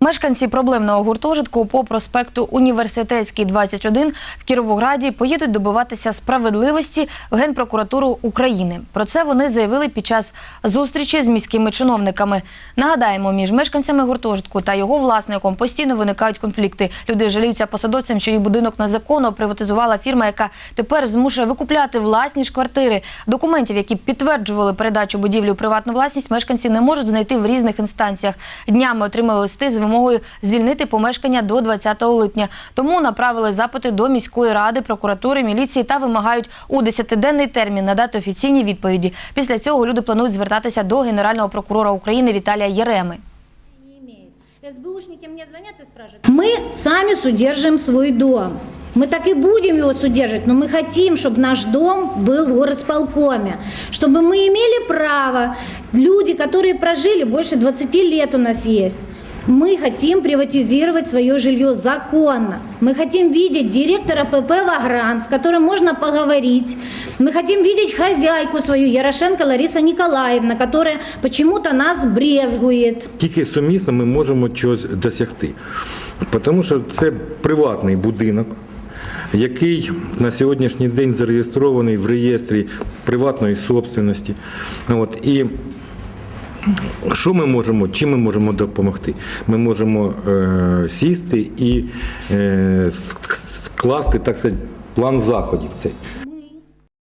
Мешканці проблемного гуртожитку по проспекту Університетський 21 в Кіровограді поїдуть добиватися справедливості в Генпрокуратуру України. Про це вони заявили під час зустрічі з міськими чиновниками. Нагадаємо, між мешканцями гуртожитку та його власником постійно виникають конфлікти. Люди жаліються посадовцям, що їх будинок незаконно приватизувала фірма, яка тепер змушує викупляти власні ж квартири. Документів, які підтверджували передачу будівлі у приватну власність, мешканці не можуть знайти в різних інстанціях. Днями отримали листи з вимогою звільнити помешкання до 20 липня. Тому направили запити до міської ради, прокуратури, міліції та вимагають у 10-денний термін надати офіційні відповіді. Після цього люди планують звертатися до генерального прокурора України Віталія Єреми. не имеет. СБУшники мне звонят и спрашивают. Мы сами судержим свой дом. Мы так и будем его судержать, но мы хотим, чтобы наш дом был в горосполкоме, чтобы мы имели право, люди, которые прожили больше 20 лет у нас есть, мы хотим приватизировать свое жилье законно. Мы хотим видеть директора ПП «Вагран», с которым можно поговорить. Мы хотим видеть хозяйку свою, Ярошенко Лариса Николаевна, которая почему-то нас брезгует. Тільки сумісно ми можемо чогось досягти. Тому що це приватний будинок, який на сьогоднішній день зареєстрований в реєстрі приватної собственності. От, і що ми можемо, чим ми можемо допомогти? Ми можемо е, сісти і е, скласти, так сказати, план заходів цей.